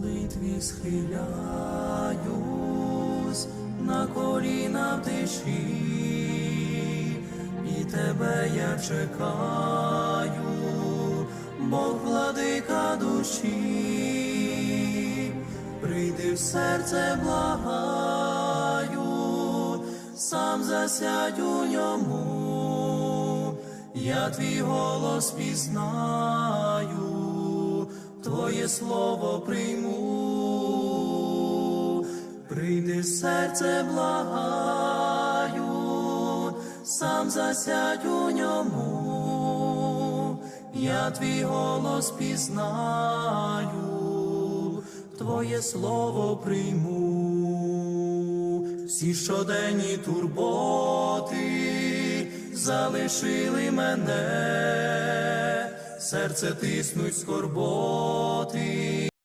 молитві схиляюсь на коліна в тиші, і тебе я чекаю, Бог владика душі, прийди в серце благаю, сам засядь у ньому, я твій голос пізнаю, Твоє слово прийму, серце благаю, сам засядь у ньому, я твій голос пізнаю, Твоє слово прийму, всі щоденні турботи залишили мене, серце тиснуть скорботи,